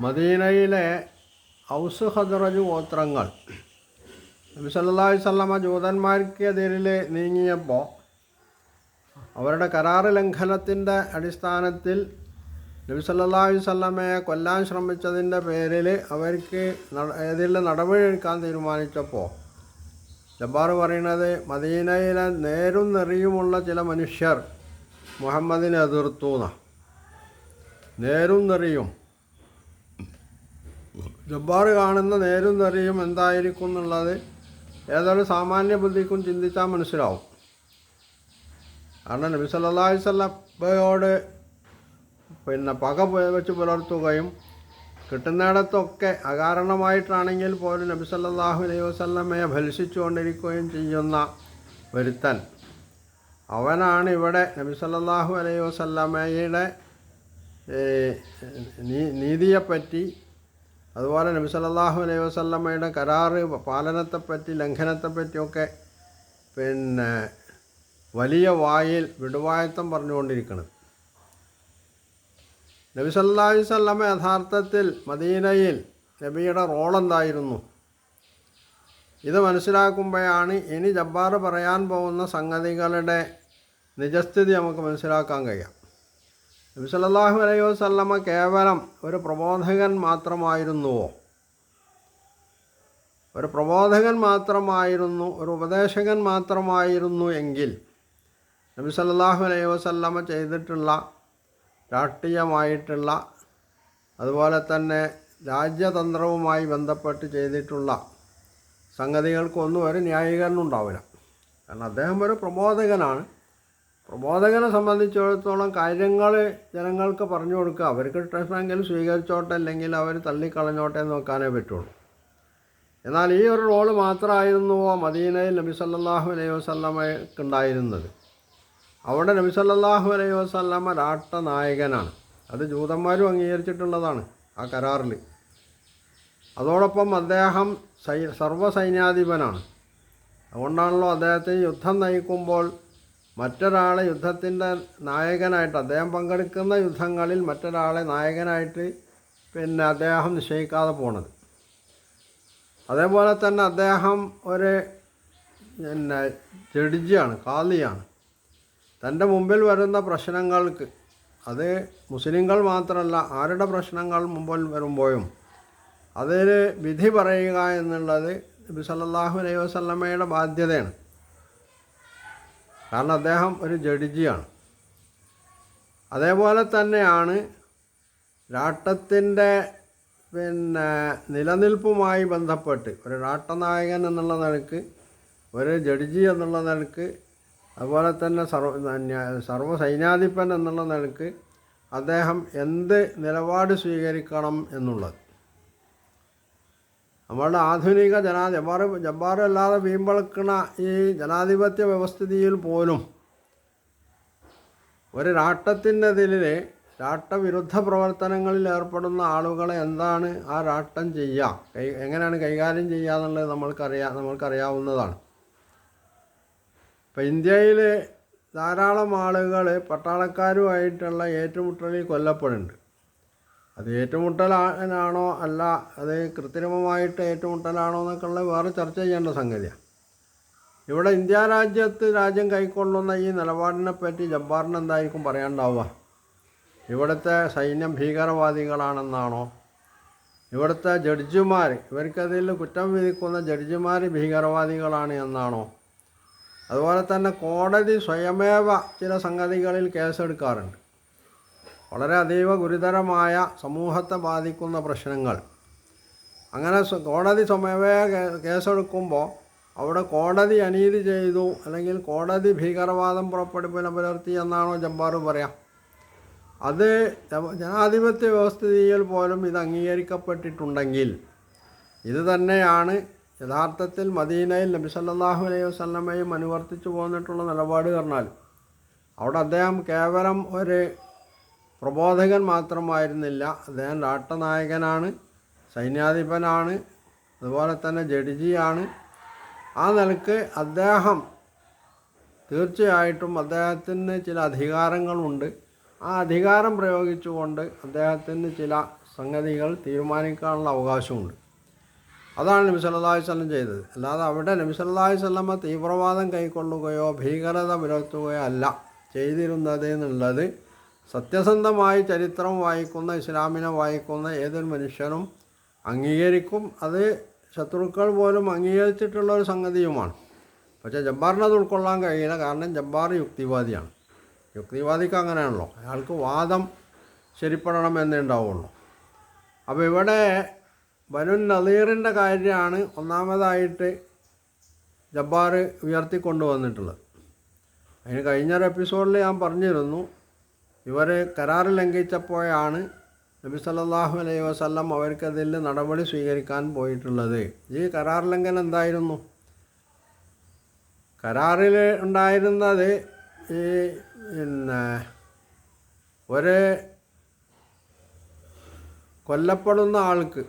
മദീനയിലെ ഔസ് ഹദ്റജ് ഗോത്രങ്ങൾ നബി സല്ലല്ലാഹു അലൈഹി വസല്ലമ ജൂതന്മാർക്കെതിരിൽ നീങ്ങിയപ്പോൾ അവരുടെ കരാറ് ലംഘനത്തിന്റെ അടിസ്ഥാനത്തിൽ നബി സല്ലല്ലാഹു അലൈഹി വസല്ലമയെ കൊല്ലാൻ ശ്രമിച്ചതിന്റെ പേരിൽ അവർക്ക് എതിരിൽ നടപടി എടുക്കാൻ തീരുമാനിച്ചപ്പോൾ ജബ്ബാർ പറയുന്നത് മദീനയിലെ നേരും നെറിയുമുള്ള ചില മനുഷ്യർ മുഹമ്മദിനെ എതിർത്തു നേരും നെറിയും ജബ്ബാർ കാണുന്ന നേരും നിറയും എന്തായിരിക്കും എന്നുള്ളത് ഏതൊരു സാമാന്യ ബുദ്ധിക്കും ചിന്തിച്ചാൽ മനസ്സിലാവും. കാരണം നബി സല്ലല്ലാഹു അലൈഹി വസല്ലമയോട് പിന്നെ പക വെച്ച് പുലർത്തുകയും കിട്ടുന്നിടത്തൊക്കെ അകാരണമായിട്ടാണെങ്കിൽ പോലും നബി സല്ലല്ലാഹു അലൈഹി വസല്ലമയെ ഭത്സിച്ചുകൊണ്ടിരിക്കുകയും ചെയ്യുന്ന ഒരുത്തൻ. അവനാണ് ഇവിടെ നബി സല്ലല്ലാഹു അലൈഹി നീ- നീതിയെപ്പറ്റി അതുപോലെ നബി സല്ലല്ലാഹു അലൈഹി വസല്ലമയുടെ കരാറ് പാലനത്തെപ്പറ്റി ലംഘനത്തെപ്പറ്റിയൊക്കെ പിന്നെ വലിയ വായിൽ വിടുവായത്തം പറഞ്ഞുകൊണ്ടിരിക്കുന്നത് നബി സല്ലാ വസല്ലമ യഥാർത്ഥത്തിൽ മദീനയിൽ നബിയുടെ റോൾ എന്തായിരുന്നു? ഇത് മനസ്സിലാക്കുമ്പോഴാണ് ഇനി ജബ്ബാർ പറയാൻ പോകുന്ന സംഗതികളുടെ നിജസ്ഥിതി നമുക്ക് മനസ്സിലാക്കാൻ കഴിയാം. നബി സല്ലല്ലാഹു അലൈഹി വസല്ലമ കേവലം ഒരു പ്രബോധകൻ മാത്രമായിരുന്നുവോ? ഒരു പ്രബോധകൻ മാത്രമായിരുന്നു ഒരു ഉപദേശകൻ മാത്രമായിരുന്നു എങ്കിൽ നബി സല്ലല്ലാഹു അലൈഹി വസല്ലമ ചെയ്തിട്ടുള്ള രാഷ്ട്രീയമായിട്ടുള്ള അതുപോലെ തന്നെ രാജ്യതന്ത്രവുമായി ബന്ധപ്പെട്ട് ചെയ്തിട്ടുള്ള സംഗതികൾക്കൊന്നും ഒരു ന്യായീകരണം ഉണ്ടാവില്ല. കാരണം അദ്ദേഹം ഒരു പ്രബോധകനാണ്. പ്രബോധകനെ സംബന്ധിച്ചിടത്തോളം കാര്യങ്ങൾ ജനങ്ങൾക്ക് പറഞ്ഞു കൊടുക്കുക. അവർക്ക് ഇഷ്ടമെങ്കിൽ സ്വീകരിച്ചോട്ടെ അല്ലെങ്കിൽ അവർ തള്ളിക്കളഞ്ഞോട്ടെ എന്ന് നോക്കാനേ പറ്റുള്ളൂ. എന്നാൽ ഈ ഒരു റോൾ മാത്രമായിരുന്നുവോ മദീനയിൽ നബി സല്ലാഹു അലൈഹി ഉണ്ടായിരുന്നത് അവിടെ നബി സല്ലല്ലാഹു അലൈഹി രാട്ട നായകനാണ് അത് ജൂതന്മാരും അംഗീകരിച്ചിട്ടുള്ളതാണ് ആ കരാറിൽ അതോടൊപ്പം അദ്ദേഹം സൈ സർവസൈന്യാധിപനാണ് അതുകൊണ്ടാണല്ലോ അദ്ദേഹത്തെ യുദ്ധം നയിക്കുമ്പോൾ മറ്റൊരാളെ യുദ്ധത്തിന്റെ നായകനായിട്ട് അദ്ദേഹം പങ്കെടുക്കുന്ന യുദ്ധങ്ങളിൽ മറ്റൊരാളെ നായകനായിട്ട് പിന്നെ അദ്ദേഹം നിശ്ചയിക്കാതെ പോണത്. അതേപോലെ തന്നെ അദ്ദേഹം ഒരു പിന്നെ ജഡ്ജിയാണ് കാലിയാണ് തന്റെ മുമ്പിൽ വരുന്ന പ്രശ്നങ്ങൾക്ക് അത് മുസ്ലിങ്ങൾ മാത്രമല്ല ആരുടെ പ്രശ്നങ്ങൾ മുമ്പിൽ വരുമ്പോഴും അതിന് വിധി പറയുക എന്നുള്ളത് നബി സല്ലല്ലാഹു അലൈഹി വസല്ലമയുടെ ബാധ്യതയാണ്. കാരണം അദ്ദേഹം ഒരു ജഡ്ജിയാണ്. അതേപോലെ തന്നെയാണ് രാട്ടത്തിന്റെ പിന്നെ നിലനിൽപ്പുമായി ബന്ധപ്പെട്ട് ഒരു രാട്ടനായകൻ എന്നുള്ള നിലയ്ക്ക് ഒരു ജഡ്ജി എന്നുള്ള നിലയ്ക്ക് അതുപോലെ തന്നെ സർവ സർവ എന്നുള്ള നിലയ്ക്ക് അദ്ദേഹം എന്ത് നിലപാട് സ്വീകരിക്കണം എന്നുള്ളത്. നമ്മളുടെ ആധുനിക ജനാ ജബ്ബാർ ജബ്ബാറല്ലാതെ വീമ്പളക്കുന്ന ഈ ജനാധിപത്യ വ്യവസ്ഥിതിയിൽ പോലും ഒരു രാഷ്ട്രത്തിനെതിരെ രാഷ്ട്രവിരുദ്ധ പ്രവർത്തനങ്ങളിൽ ഏർപ്പെടുന്ന ആളുകളെ എന്താണ് ആ രാഷ്ട്രം ചെയ്യുക? കൈ എങ്ങനെയാണ് കൈകാര്യം ചെയ്യുക എന്നുള്ളത് നമ്മൾക്കറിയാം നമ്മൾക്കറിയാവുന്നതാണ്. ഇപ്പം ഇന്ത്യയിൽ ധാരാളം ആളുകൾ പട്ടാളക്കാരുമായിട്ടുള്ള ഏറ്റുമുട്ടലിൽ കൊല്ലപ്പെടുന്നുണ്ട്. അത് ഏറ്റുമുട്ടലാണോ അല്ല അത് കൃത്രിമമായിട്ട് ഏറ്റുമുട്ടലാണോ എന്നൊക്കെയുള്ള വേറെ ചർച്ച ചെയ്യേണ്ട സംഗതിയാണ് ഇവിടെ ഇന്ത്യ രാജ്യത്ത് രാജ്യം കൈക്കൊള്ളുന്ന ഈ നിലപാടിനെ പറ്റി ജബ്ബാറിന് എന്തായിരിക്കും പറയാനുണ്ടാവുക? ഇവിടുത്തെ സൈന്യം ഭീകരവാദികളാണെന്നാണോ? ഇവിടുത്തെ ജഡ്ജിമാർ ഇവർക്കതിൽ കുറ്റം വിധിക്കുന്ന ജഡ്ജിമാർ ഭീകരവാദികളാണ് എന്നാണോ? അതുപോലെ തന്നെ കോടതി സ്വയമേവ ചില സംഗതികളിൽ കേസെടുക്കാറുണ്ട്. വളരെ അതീവ ഗുരുതരമായ സമൂഹത്തെ ബാധിക്കുന്ന പ്രശ്നങ്ങൾ. അങ്ങനെ കോടതി സ്വമേവയ കേസെടുക്കുമ്പോൾ അവിടെ കോടതി അനീതി ചെയ്തു അല്ലെങ്കിൽ കോടതി ഭീകരവാദം പുറപ്പെടുപ്പിനെ പുലർത്തി എന്നാണോ ജബ്ബാർ പറയാം. അത് ജനാധിപത്യ വ്യവസ്ഥിതിയിൽ പോലും ഇത് അംഗീകരിക്കപ്പെട്ടിട്ടുണ്ടെങ്കിൽ ഇത് തന്നെയാണ് യഥാർത്ഥത്തിൽ മദീനയിൽ നബി സല്ലല്ലാഹു അലൈഹി വസ്ലമയും അനുവർത്തിച്ചു പോന്നിട്ടുള്ള നിലപാട് പറഞ്ഞാൽ. അവിടെ അദ്ദേഹം കേവലം ഒരു പ്രബോധകൻ മാത്രമായിരുന്നില്ല. അദ്ദേഹം രാഷ്ട്രനായകനാണ് സൈന്യാധിപനാണ് അതുപോലെ തന്നെ ജഡ്ജിയാണ്. ആ നിലയ്ക്ക് അദ്ദേഹം തീർച്ചയായിട്ടും അദ്ദേഹത്തിന് ചില അധികാരങ്ങളുണ്ട്. ആ അധികാരം പ്രയോഗിച്ചുകൊണ്ട് അദ്ദേഹത്തിന് ചില സംഗതികൾ തീരുമാനിക്കാനുള്ള അവകാശമുണ്ട്. അതാണ് നബി സല്ലല്ലാഹു അലൈഹി വസല്ലം ചെയ്തത്. അല്ലാതെ അവിടെ നബി സല്ലല്ലാഹു അലൈഹി വസല്ലമ തീവ്രവാദം കൈക്കൊള്ളുകയോ ഭീകരത പുലർത്തുകയോ അല്ല ചെയ്തിരുന്നത് എന്നുള്ളത് സത്യസന്ധമായി ചരിത്രം വായിക്കുന്ന ഇസ്ലാമിനെ വായിക്കുന്ന ഏതൊരു മനുഷ്യനും അംഗീകരിക്കും. അത് ശത്രുക്കൾ പോലും അംഗീകരിച്ചിട്ടുള്ള ഒരു സംഗതിയുമാണ്. പക്ഷേ ജബ്ബാറിന് അത് ഉൾക്കൊള്ളാൻ കഴിയില്ല. കാരണം ജബ്ബാർ യുക്തിവാദിയാണ്. യുക്തിവാദിക്ക് അങ്ങനെയാണല്ലോ. അയാൾക്ക് വാദം ശരിപ്പെടണം എന്നേ ഉണ്ടാവുള്ളൂ. അപ്പോൾ ഇവിടെ ബനു നദീറിന്റെ കാര്യമാണ് ഒന്നാമതായിട്ട് ജബ്ബാർ ഉയർത്തിക്കൊണ്ടുവന്നിട്ടുള്ളത്. അതിന് കഴിഞ്ഞൊരു എപ്പിസോഡിൽ ഞാൻ പറഞ്ഞിരുന്നു ഇവർ കരാർ ലംഘിച്ചപ്പോഴാണ് നബി സല്ലാഹു അലൈഹി വസല്ലം അവർക്കതിൽ നടപടി സ്വീകരിക്കാൻ പോയിട്ടുള്ളത്. ഈ കരാർ ലംഘനം എന്തായിരുന്നു? കരാറിൽ ഉണ്ടായിരുന്നത് ഈ പിന്നെ ഒരു കൊല്ലപ്പെടുന്ന ആൾക്ക്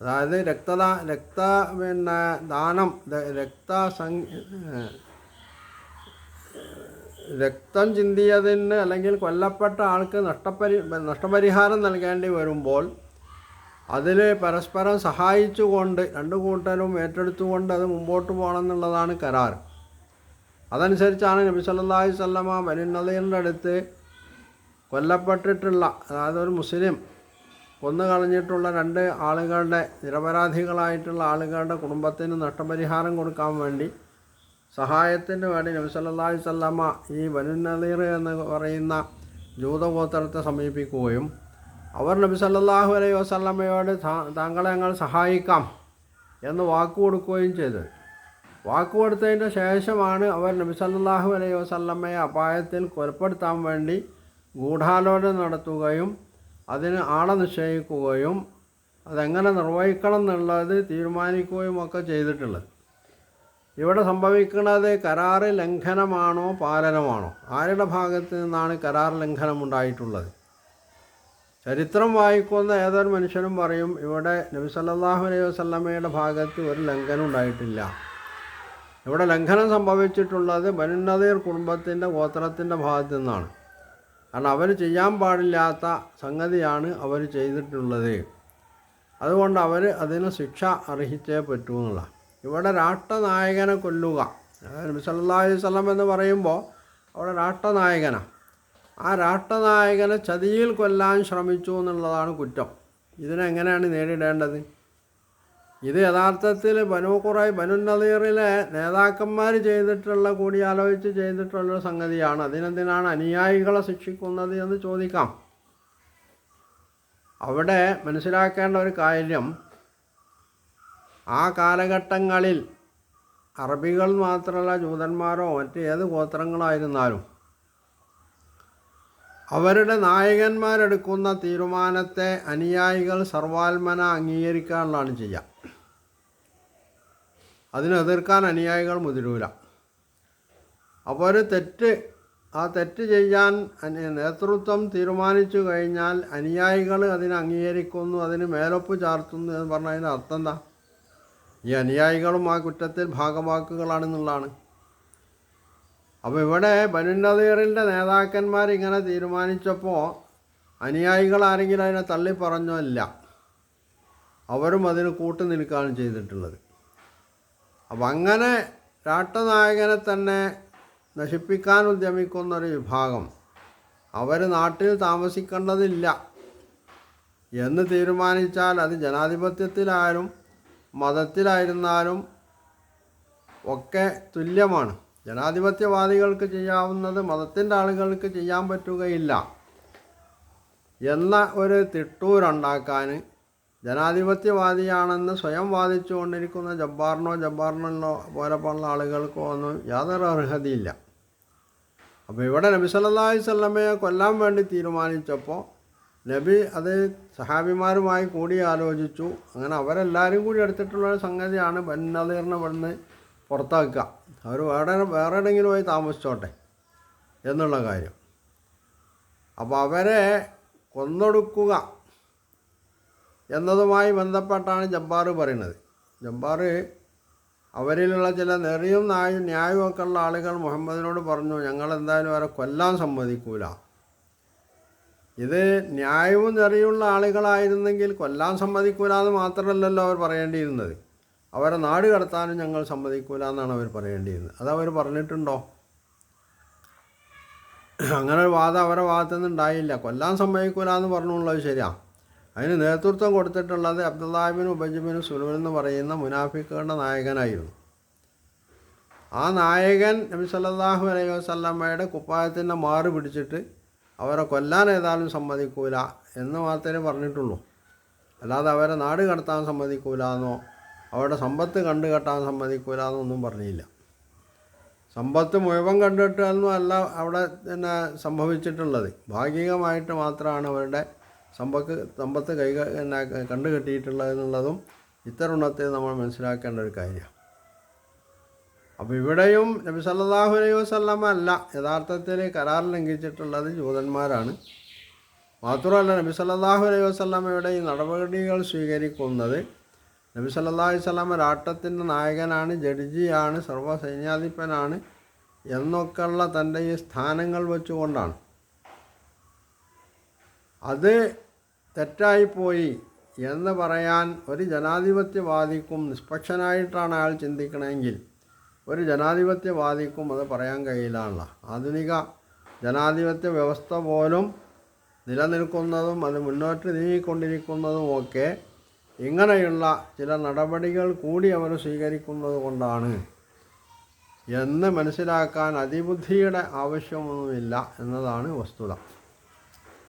അതായത് രക്തദാ രക്ത പിന്നെ ദാനം രക്ത രക്തം ചിന്തിയതിന് അല്ലെങ്കിൽ കൊല്ലപ്പെട്ട ആൾക്ക് നഷ്ടപരി നഷ്ടപരിഹാരം നൽകേണ്ടി വരുമ്പോൾ അതിൽ പരസ്പരം സഹായിച്ചുകൊണ്ട് രണ്ട് കൂട്ടരും ഏറ്റെടുത്തുകൊണ്ട് അത് മുമ്പോട്ട് പോകണം എന്നുള്ളതാണ് കരാർ. അതനുസരിച്ചാണ് നബി സല്ലല്ലാഹി വസല്ലമ ബനുനദീറിന്റെ അടുത്ത് കൊല്ലപ്പെട്ടിട്ടുള്ള അതായത് ഒരു മുസ്ലിം കൊന്നു കളഞ്ഞിട്ടുള്ള രണ്ട് ആളുകളുടെ നിരപരാധികളായിട്ടുള്ള ആളുകളുടെ കുടുംബത്തിന് നഷ്ടപരിഹാരം കൊടുക്കാൻ വേണ്ടി സഹായത്തിന് വേണ്ടി നബി സല്ലല്ലാഹു വസല്ലമ ഈ ബനുനദീർ എന്ന് പറയുന്ന ജൂതഗോത്രത്തെ സമീപിക്കുകയും അവർ നബി സല്ലല്ലാഹു അലൈഹി വസല്ലമയോട് താങ്കളെ ഞങ്ങൾ സഹായിക്കാം എന്ന് വാക്ക് കൊടുക്കുകയും ചെയ്തു. വാക്ക് കൊടുത്തതിന്റെ ശേഷമാണ് അവർ നബി സല്ലല്ലാഹു അലൈഹി വസല്ലമയെ അപായത്തിൽ കൊലപ്പെടുത്താൻ വേണ്ടി ഗൂഢാലോചന നടത്തുകയും അതിന് ആളെ നിശ്ചയിക്കുകയും അതെങ്ങനെ നിർവഹിക്കണം എന്നുള്ളത് തീരുമാനിക്കുകയും ഒക്കെ ചെയ്തിട്ടുള്ളത്. ഇവിടെ സംഭവിക്കുന്നത് കരാർ ലംഘനമാണോ പാലനമാണോ? ആരുടെ ഭാഗത്ത് നിന്നാണ് കരാർ ലംഘനം ഉണ്ടായിട്ടുള്ളത്? ചരിത്രം വായിക്കുന്ന ഏതൊരു മനുഷ്യനും പറയും ഇവിടെ നബി സല്ലാഹു അലൈഹി വസ്ലമയുടെ ഭാഗത്ത് ഒരു ലംഘനം ഉണ്ടായിട്ടില്ല. ഇവിടെ ലംഘനം സംഭവിച്ചിട്ടുള്ളത് ബനുനദീർ കുടുംബത്തിന്റെ ഗോത്രത്തിന്റെ ഭാഗത്തു നിന്നാണ്. കാരണം അവർ ചെയ്യാൻ പാടില്ലാത്ത സംഗതിയാണ് അവർ ചെയ്തിട്ടുള്ളത്. അതുകൊണ്ട് അവർ അതിന് ശിക്ഷ അർഹിച്ചേ പറ്റൂ എന്നുള്ള ഇവിടെ രാഷ്ട്രനായകനെ കൊല്ലുക. നബി സല്ലല്ലാഹു അലൈഹി വസല്ലം എന്ന് പറയുമ്പോൾ അവിടെ രാഷ്ട്രനായകനാണ് ആ രാഷ്ട്രനായകനെ ചതിയിൽ കൊല്ലാൻ ശ്രമിച്ചു എന്നുള്ളതാണ് കുറ്റം. ഇതിനെങ്ങനെയാണ് നേരിടേണ്ടത്? ഇത് യഥാർത്ഥത്തിൽ ബനു കുറൈ ബനു നേതാക്കന്മാർ ചെയ്തിട്ടുള്ള കൂടിയാലോചിച്ച് ചെയ്തിട്ടുള്ളൊരു സംഗതിയാണ്. അതിനെന്തിനാണ് അനുയായികളെ ശിക്ഷിക്കുന്നത് എന്ന് ചോദിക്കാം. അവിടെ മനസ്സിലാക്കേണ്ട ഒരു കാര്യം ആ കാലഘട്ടങ്ങളിൽ അറബികൾ മാത്രമല്ല ജൂതന്മാരോ മറ്റ് ഏത് ഗോത്രങ്ങളായിരുന്നാലും അവരുടെ നായകന്മാരെടുക്കുന്ന തീരുമാനത്തെ അനുയായികൾ സർവാത്മന അംഗീകരിക്കാനുള്ളതാണ് ചെയ്യുക അതിനെതിർക്കാൻ അനുയായികൾ മുതിരൂല. അപ്പോൾ ഒരു തെറ്റ് ആ തെറ്റ് ചെയ്യാൻ നേതൃത്വം തീരുമാനിച്ചു കഴിഞ്ഞാൽ അനുയായികൾ അതിനെ അംഗീകരിക്കുന്നു അതിന് മേലൊപ്പ് ചാർത്തുന്നു എന്ന് പറഞ്ഞതിന്റെ അർത്ഥം എന്താ? ഈ അനുയായികളും ആ കുറ്റത്തിൽ ഭാഗവാക്കുകളാണെന്നുള്ളതാണ്. അപ്പോൾ ഇവിടെ ബനുനദീറിന്റെ നേതാക്കന്മാർ ഇങ്ങനെ തീരുമാനിച്ചപ്പോൾ അനുയായികൾ ആരെങ്കിലും അതിനെ തള്ളി പറഞ്ഞോ ഇല്ല അവരും അതിന് കൂട്ടു നിൽക്കുകയാണ് ചെയ്തിട്ടുള്ളത്. അപ്പം അങ്ങനെ രാഷ്ട്രനായകനെ തന്നെ നശിപ്പിക്കാൻ ഉദ്യമിക്കുന്ന ഒരു വിഭാഗം അവർ നാട്ടിൽ താമസിക്കേണ്ടതില്ല എന്ന് തീരുമാനിച്ചാൽ അത് ജനാധിപത്യത്തിലായാലും മതത്തിലായിരുന്നാലും ഒക്കെ തുല്യമാണ്. ജനാധിപത്യവാദികൾക്ക് ചെയ്യാവുന്നത് മതത്തിന്റെ ആളുകൾക്ക് ചെയ്യാൻ പറ്റുകയില്ല എന്ന ഒരു തിട്ടൂരുണ്ടാക്കാൻ ജനാധിപത്യവാദിയാണെന്ന് സ്വയം വാദിച്ചുകൊണ്ടിരിക്കുന്ന ജബ്ബാറിനോ ജബ്ബാറിനോ പോലെ പോലുള്ള ആളുകൾക്കോ ഒന്നും യാതൊരു അർഹതയില്ല. അപ്പോൾ ഇവിടെ നബി വല്ലമയെ കൊല്ലാൻ വേണ്ടി തീരുമാനിച്ചപ്പോൾ നബി അത് സഹാബിമാരുമായി കൂടി ആലോചിച്ചു അങ്ങനെ അവരെല്ലാവരും കൂടി എടുത്തിട്ടുള്ള ഒരു സംഗതിയാണ് ബന്നദീറിനെ വന്ന് പുറത്താക്കുക. അവർ വേറെ വേറെ എവിടെയെങ്കിലും പോയി താമസിച്ചോട്ടെ എന്നുള്ള കാര്യം. അപ്പോൾ അവരെ കൊന്നൊടുക്കുക എന്നതുമായി ബന്ധപ്പെട്ടാണ് ജബ്ബാർ പറയുന്നത്. ജബ്ബാർ അവരിലുള്ള ചില നെറിയും നായും ന്യായവും ഒക്കെ ആളുകൾ മുഹമ്മദിനോട് പറഞ്ഞു ഞങ്ങൾ എന്തായാലും അവരെ കൊല്ലാൻ സമ്മതിക്കൂല. ഇത് ന്യായവും നിറയുള്ള ആളുകളായിരുന്നെങ്കിൽ കൊല്ലാൻ സമ്മതിക്കൂല എന്ന് മാത്രമല്ലല്ലോ അവർ പറയേണ്ടിയിരുന്നത്. അവരെ നാട് കടത്താനും ഞങ്ങൾ സമ്മതിക്കൂല എന്നാണ് അവർ പറയേണ്ടിയിരുന്നത്. അവർ പറഞ്ഞിട്ടുണ്ടോ? അങ്ങനെ ഒരു വാദം അവരുടെ ഭാഗത്തു നിന്ന് ഉണ്ടായില്ല. കൊല്ലാൻ സമ്മതിക്കൂല എന്ന് പറഞ്ഞുള്ളത് ശരിയാ. അതിന് നേതൃത്വം കൊടുത്തിട്ടുള്ളത് അബ്ദുല്ലാഹിബിനും ഉപജിബിനും സുലുവിൻ എന്ന് പറയുന്ന മുനാഫിക്കുകളുടെ നായകനായിരുന്നു. ആ നായകൻ നബി സല്ലാഹു അലൈഹി വസ്ലമ്മയുടെ കുപ്പായത്തിന്റെ മാറ് പിടിച്ചിട്ട് അവരെ കൊല്ലാൻ ഏതായാലും സമ്മതിക്കൂല എന്ന് മാത്രമേ പറഞ്ഞിട്ടുള്ളൂ. അല്ലാതെ അവരെ നാട് കടത്താൻ സമ്മതിക്കൂല എന്നോ അവരുടെ സമ്പത്ത് കണ്ടു കെട്ടാൻ സമ്മതിക്കൂല എന്നൊന്നും പറഞ്ഞില്ല. സമ്പത്ത് മുഴുവൻ കണ്ടിട്ടൊന്നും അല്ല അവിടെ പിന്നെ സംഭവിച്ചിട്ടുള്ളത്. ഭാഗികമായിട്ട് മാത്രമാണ് അവരുടെ സമ്പത്ത് സമ്പത്ത് കൈ കണ്ടുകെട്ടിയിട്ടുള്ളത് കണ്ടു എന്നുള്ളതും ഇത്തരുണത്തിൽ നമ്മൾ മനസ്സിലാക്കേണ്ട ഒരു കാര്യമാണ്. അപ്പോൾ ഇവിടെയും നബി സല്ലാഹു അലൈഹി വസല്ലമ അല്ല യഥാർത്ഥത്തിൽ കരാർ ലംഘിച്ചിട്ടുള്ളത് ജൂതന്മാരാണ്. മാത്രമല്ല നബി സല്ലല്ലാഹു അലൈഹി വസ്ലമയുടെ ഈ നടപടികൾ സ്വീകരിക്കുന്നത് നബി സല്ലാഹു അലൈഹി രാട്ടത്തിന്റെ നായകനാണ് ജഡ്ജിയാണ് സർവസൈന്യാധിപനാണ് എന്നൊക്കെയുള്ള തന്റെ ഈ സ്ഥാനങ്ങൾ വെച്ചുകൊണ്ടാണ്. അത് തെറ്റായിപ്പോയി എന്ന് പറയാൻ ഒരു ജനാധിപത്യവാദിക്കും നിഷ്പക്ഷനായിട്ടാണ് അയാൾ ചിന്തിക്കണമെങ്കിൽ ഒരു ജനാധിപത്യവാദിക്കും അത് പറയാൻ കഴിയില്ലാണല്ലോ. ആധുനിക ജനാധിപത്യ വ്യവസ്ഥ പോലും നിലനിൽക്കുന്നതും അത് മുന്നോട്ട് നീങ്ങിക്കൊണ്ടിരിക്കുന്നതുമൊക്കെ ഇങ്ങനെയുള്ള ചില നടപടികൾ കൂടി അവർ സ്വീകരിക്കുന്നത് കൊണ്ടാണ്. എന്ന് മനസ്സിലാക്കാൻ അതിബുദ്ധിയുടെ ആവശ്യമൊന്നുമില്ല എന്നതാണ് വസ്തുത.